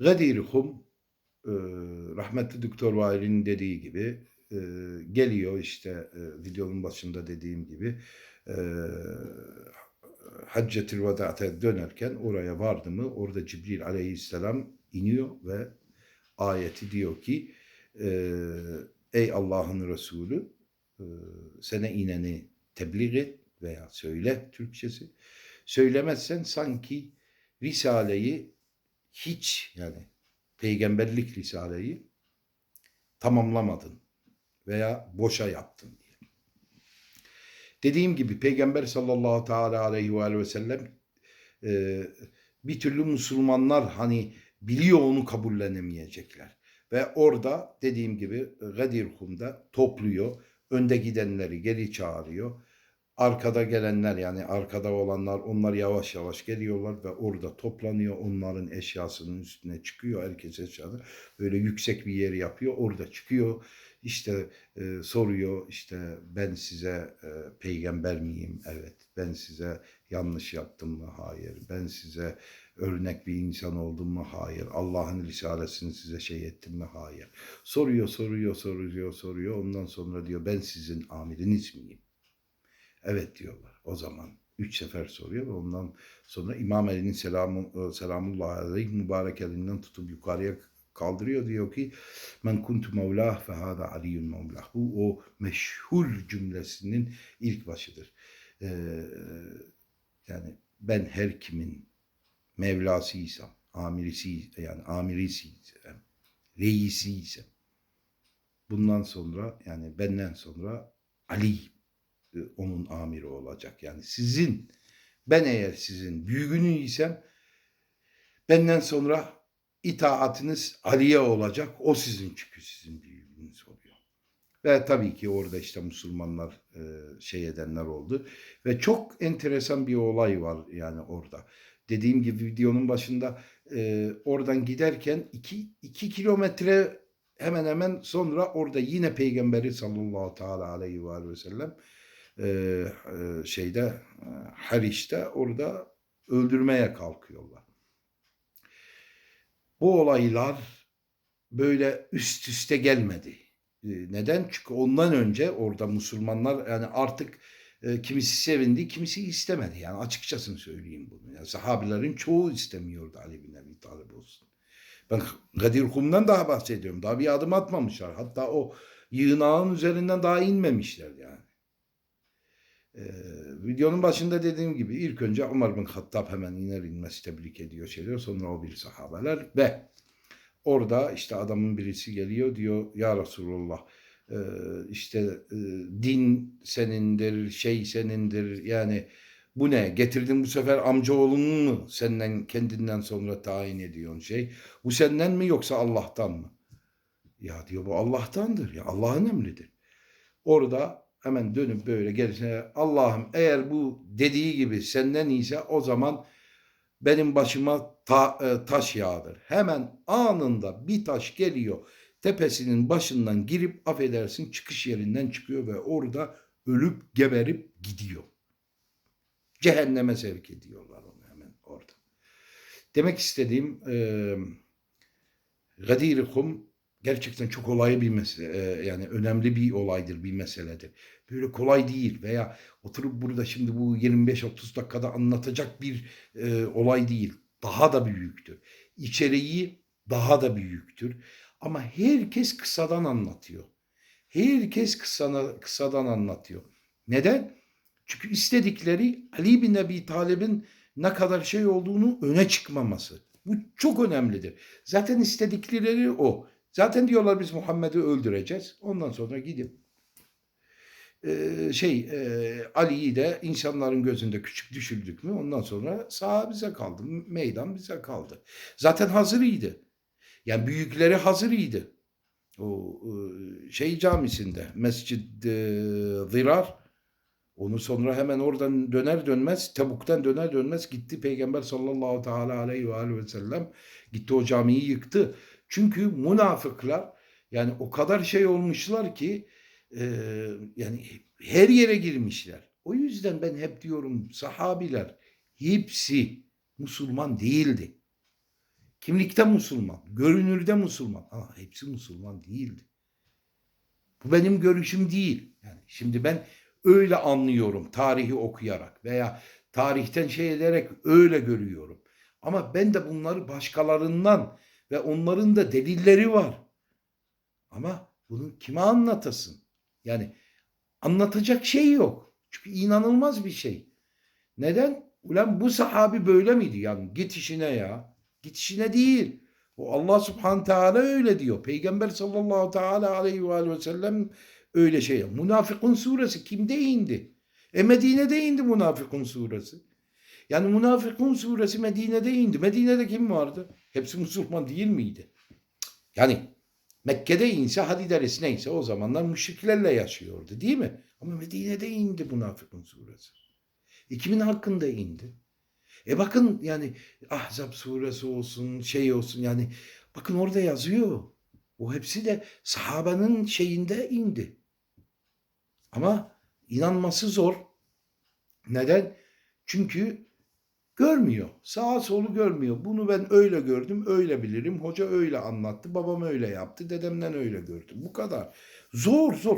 Gadiruhum e, rahmetli Doktor Vail'in dediği gibi e, geliyor işte e, videonun başında dediğim gibi e, Haccetül Veda'ya dönerken oraya vardı mı orada Cibril aleyhisselam iniyor ve ayeti diyor ki ey Allah'ın Resulü sana ineni tebliğ et veya söyle Türkçesi. Söylemezsen sanki Risale'yi hiç yani peygamberlik Risale'yi tamamlamadın veya boşa yaptın diye. Dediğim gibi Peygamber sallallahu teala aleyhi ve, ve sellem e, bir türlü Müslümanlar hani biliyor onu kabullenemeyecekler. Ve orada dediğim gibi Gadirhum'da topluyor. Önde gidenleri geri çağırıyor. Arkada gelenler yani arkada olanlar onlar yavaş yavaş geliyorlar ve orada toplanıyor. Onların eşyasının üstüne çıkıyor. Herkes eşyada böyle yüksek bir yer yapıyor. Orada çıkıyor. İşte e, soruyor işte ben size e, peygamber miyim? Evet. Ben size yanlış yaptım mı? Hayır. Ben size örnek bir insan oldum mu? Hayır. Allah'ın risalesini size şey ettim mi? Hayır. Soruyor, soruyor, soruyor, soruyor. Ondan sonra diyor ben sizin amiriniz miyim? Evet diyorlar. O zaman üç sefer soruyor ondan sonra İmam Ali'nin selamu, selamullah aleyh mübarek elinden tutup yukarıya kaldırıyor. Diyor ki men kuntu mevlah fe hâda aliyyun mevlah. Bu o meşhur cümlesinin ilk başıdır. Ee, yani ben her kimin Mevlasıysam, amirisi yani amirisiysem, reisiysem bundan sonra yani benden sonra Ali e, onun amiri olacak. Yani sizin ben eğer sizin büyüğünüysem benden sonra itaatiniz Ali'ye olacak. O sizin çünkü sizin büyüğünüz oluyor. Ve tabii ki orada işte Müslümanlar e, şey edenler oldu. Ve çok enteresan bir olay var yani orada. Dediğim gibi videonun başında e, oradan giderken iki, iki kilometre hemen hemen sonra orada yine Peygamberi sallallahu teala aleyhi ve sellem e, e, şeyde e, Hariç'te orada öldürmeye kalkıyorlar. Bu olaylar böyle üst üste gelmedi. E, neden? Çünkü ondan önce orada Müslümanlar yani artık kimisi sevindi, kimisi istemedi. Yani açıkçasını söyleyeyim bunu. Yani sahabilerin çoğu istemiyordu Ali bin Ebi Talib olsun. Ben Gadir Kum'dan daha bahsediyorum. Daha bir adım atmamışlar. Hatta o yığınağın üzerinden daha inmemişler yani. Ee, videonun başında dediğim gibi ilk önce Ömer bin Hattab hemen iner inmez tebrik ediyor şeyler. Sonra o bir sahabeler ve orada işte adamın birisi geliyor diyor ya Resulullah e, işte e, din senindir, şey senindir yani bu ne? Getirdin bu sefer amcaoğlunu mu senden kendinden sonra tayin ediyorsun şey? Bu senden mi yoksa Allah'tan mı? Ya diyor bu Allah'tandır. Ya Allah'ın emridir. Orada hemen dönüp böyle gerisine Allah'ım eğer bu dediği gibi senden ise o zaman benim başıma ta, e, taş yağdır. Hemen anında bir taş geliyor tepesinin başından girip affedersin çıkış yerinden çıkıyor ve orada ölüp geberip gidiyor. Cehenneme sevk ediyorlar onu hemen orada. Demek istediğim e, Gadirikum gerçekten çok olay bir mesele. E, yani önemli bir olaydır, bir meseledir. Böyle kolay değil veya oturup burada şimdi bu 25-30 dakikada anlatacak bir e, olay değil. Daha da büyüktür. İçeriği daha da büyüktür. Ama herkes kısadan anlatıyor. Herkes kısana, kısadan anlatıyor. Neden? Çünkü istedikleri Ali bin Ebi Talib'in ne kadar şey olduğunu öne çıkmaması. Bu çok önemlidir. Zaten istedikleri o. Zaten diyorlar biz Muhammed'i öldüreceğiz. Ondan sonra gidip e, şey e, Ali'yi de insanların gözünde küçük düşürdük mü ondan sonra sağ bize kaldı. Meydan bize kaldı. Zaten hazırıydı. Yani büyükleri hazır idi. O e, şey camisinde Mescid Zirar onu sonra hemen oradan döner dönmez Tebuk'tan döner dönmez gitti Peygamber sallallahu teala aleyhi ve sellem gitti o camiyi yıktı. Çünkü münafıklar yani o kadar şey olmuşlar ki e, yani her yere girmişler. O yüzden ben hep diyorum sahabiler hepsi Müslüman değildi. Kimlikte Müslüman, görünürde Müslüman. Ama hepsi Müslüman değildi. Bu benim görüşüm değil. Yani şimdi ben öyle anlıyorum tarihi okuyarak veya tarihten şey ederek öyle görüyorum. Ama ben de bunları başkalarından ve onların da delilleri var. Ama bunu kime anlatasın? Yani anlatacak şey yok. Çünkü inanılmaz bir şey. Neden? Ulan bu sahabi böyle miydi? Yani git işine ya. Git işine değil. O Allah subhanahu teala öyle diyor. Peygamber sallallahu teala aleyhi ve, ve sellem öyle şey. Münafıkun suresi kimde indi? E Medine'de indi Münafıkun suresi. Yani Münafıkun suresi Medine'de indi. Medine'de kim vardı? Hepsi Müslüman değil miydi? Yani Mekke'de inse hadi deriz neyse o zamanlar müşriklerle yaşıyordu değil mi? Ama Medine'de indi Münafıkun suresi. E kimin hakkında indi? E bakın yani Ahzab suresi olsun şey olsun yani bakın orada yazıyor. O hepsi de sahabanın şeyinde indi. Ama inanması zor. Neden? Çünkü görmüyor. Sağa solu görmüyor. Bunu ben öyle gördüm, öyle bilirim. Hoca öyle anlattı, babam öyle yaptı, dedemden öyle gördüm. Bu kadar. Zor zor.